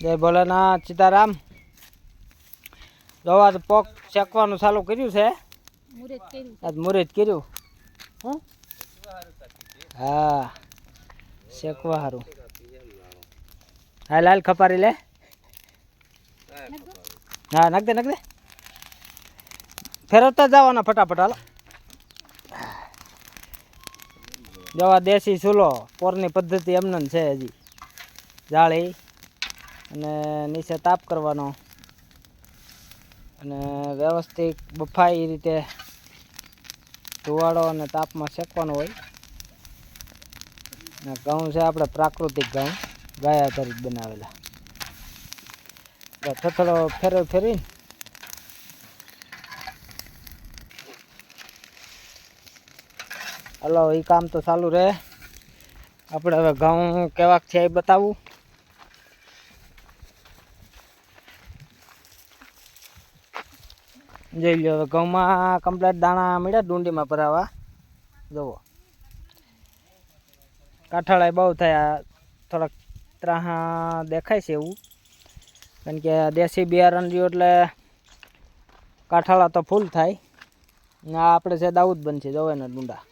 જય ભોલેનાથ સીતારામ. દવા તો પોક શેકવાનું ચાલુ કર્યું છે. આજ મુરેજ કર્યું. હું? હા. શેકવા સારું હા લાલ ખપારી લે. હા નાખ દે નાખ દે. ફેરવતા જવાના ફટાફટ હાલો. જવા દેશી ચૂલો પોરની પદ્ધતિ એમને છે હજી. જાળી. અને નીચે તાપ કરવાનો. અને વ્યવસ્થિત બફાય એ રીતે ધુવાડો અને તાપમાં શેકવાનો હોય. અને ઘઉં છે આપણે પ્રાકૃતિક ઘઉં, ગાય આધારિત બનાવેલા. થથડો ફેરવ ફેરવીને હલો એ કામ તો ચાલુ રહે. આપણે હવે ઘઉં કેવાક છે એ બતાવું. જોઈ લો ઘઉંમાં કમ્પ્લેટ દાણા મળ્યા, ડુંડીમાં ભરાવા. જુઓ. કાઠાળા બહુ થયા, થોડાક ત્રાહા દેખાય છે એવું. કારણ કે દેશી બિયારણ રહ્યું એટલે કાઠાળા તો ફૂલ થાય. ને આ આપણે છે દાઉદ બનશે જવો ને ડુંડા.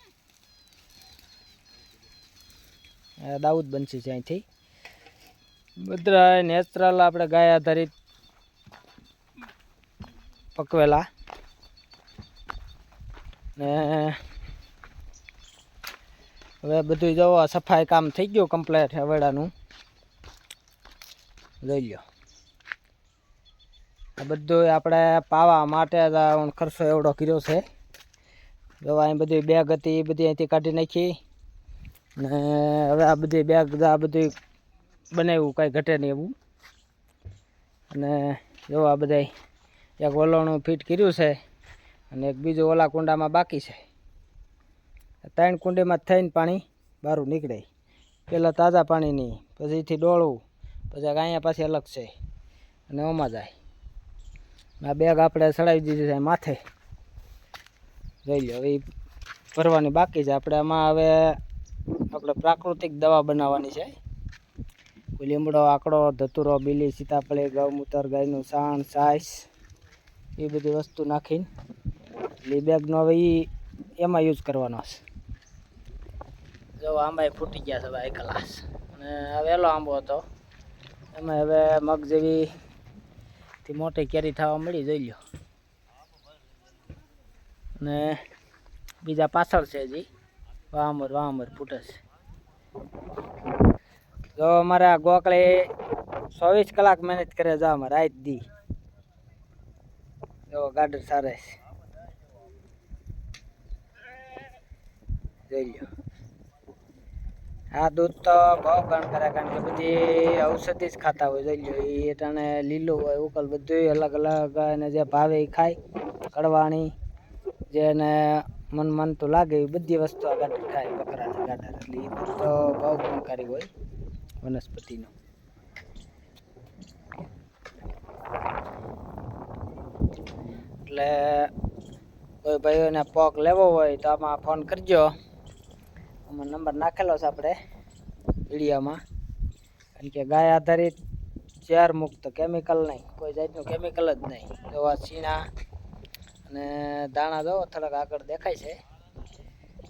દાઉદ બનશે છે અહીંથી. બધા નેચરલ આપણે ગાય આધારિત પકવેલા. ને હવે બધું જોવો સફાઈ કામ થઈ ગયું કમ્પ્લેટ હવેડાનું લઈ લો આ બધું આપણે પાવા માટે જ ખર્ચો એવડો કર્યો છે. જો અહીં બધી બેગ હતી, એ બધી અહીંથી કાઢી નાખી. ને હવે આ બધી બેગ આ બધું બનાવ્યું, કાંઈ ઘટે નહીં એવું. અને જો આ બધાય એક વલણું ફિટ કર્યું છે. અને એક બીજું ઓલા કુંડામાં બાકી છે. ત્રણ કુંડીમાં થઈને પાણી બહારું નીકળે. પહેલાં તાજા પાણીની, પછીથી ડોળવું, પછી અહીંયા પાછી અલગ છે. અને ઓમાં જાય. આ બેગ આપણે ચડાવી દીધી છે માથે. જોઈ લો એ ભરવાની બાકી છે. આપણે આમાં હવે આપણે પ્રાકૃતિક દવા બનાવવાની છે. લીમડો, આકડો, ધતુરો, બીલી, સીતાફળી ગૌમૂત્ર ગાયનું સાણ છાશ એ બધી વસ્તુ નાખીને એટલે બેગનો હવે એ એમાં યુઝ કરવાનો છે જો આંબા ફૂટી ગયા છે ભાઈ કલાસ અને વહેલો આંબો હતો. એમાં હવે મગ જેવી થી મોટી કેરી થવા મળી, જોઈ લો અને બીજા પાછળ છે હજી. વામર વામર ફૂટે છે. જો અમારે ગોકળે ચોવીસ કલાક મહેનત કરે, જો અમારે રાત દી. જો ગાડર સારે છે. જોઈ આ દૂધ તો બહુ ગણ કરે, કારણ કે બધી ઔષધિ જ ખાતા હોય જોઈ લો એ તને લીલું હોય, ઉકલ બધું અલગ અલગ અને જે ભાવે એ ખાય. કડવાણી જેને મન મન તો લાગે એ બધી વસ્તુ આ ગાંઠ ખાય, બકરાની ગાંઠ. એટલે એ દૂધ તો બહુ ગુણકારી હોય, વનસ્પતિનો. એટલે કોઈ ભાઈઓને પોક લેવો હોય તો આમાં ફોન કરજો. આમાં નંબર નાખેલો છે આપણે વિડીયોમાં. કારણ કે ગાય આધારિત ઝેર મુક્ત કેમિકલ નહીં. કોઈ જાતનું કેમિકલ જ નહીં. જોવા છીણા અને દાણા જો થોડાક આગળ દેખાય છે.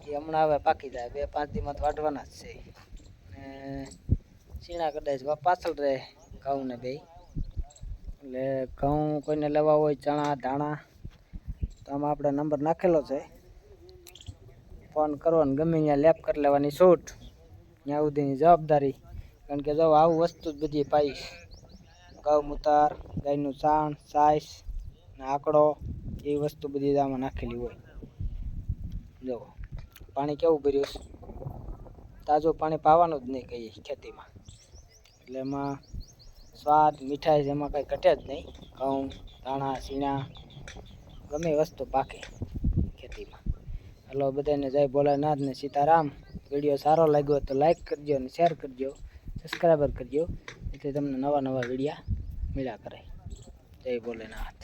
એ હમણાં હવે પાકી જાય. બે, પાંચ દિવસ તો વાટવાના જ છે. અને છીણા કદાચ પાછળ રહે ઘઉં ને બે એટલે ઘઉં કોઈને લેવા હોય ચણા ધાણા તો આમાં આપણે નંબર નાખેલો છે. ફોન કરવાનો ગમે ત્યાં લેપ કરી લેવાની છૂટ. ત્યાં સુધીની જવાબદારી. કારણ કે જો આવું વસ્તુ જ બધી પાઈશ. ગૌમૂત્ર ગાયનું છાણ, સાઈસ ને આંકડો, એ વસ્તુ બધી આમાં નાખેલી હોય. જો, પાણી કેવું ભર્યું છે? તાજું પાણી પાવાનું જ નહીં કહીએ ખેતીમાં. એટલે એમાં સ્વાદ, મીઠાઈ એમાં કંઈ ઘટે જ નહીં. ઘઉં, ધાણા સીણા ગમે વસ્તુ પાકે. હલો બધાને જય ભોલાનાથ ને સીતારામ. વીડિયો સારો લાગ્યો તો લાઈક કરજો અને શેર કરજો સબસ્ક્રાઈબર કરજો, એટલે તમને નવા નવા વિડીયા મળ્યા કરે. જય ભોલેનાથ.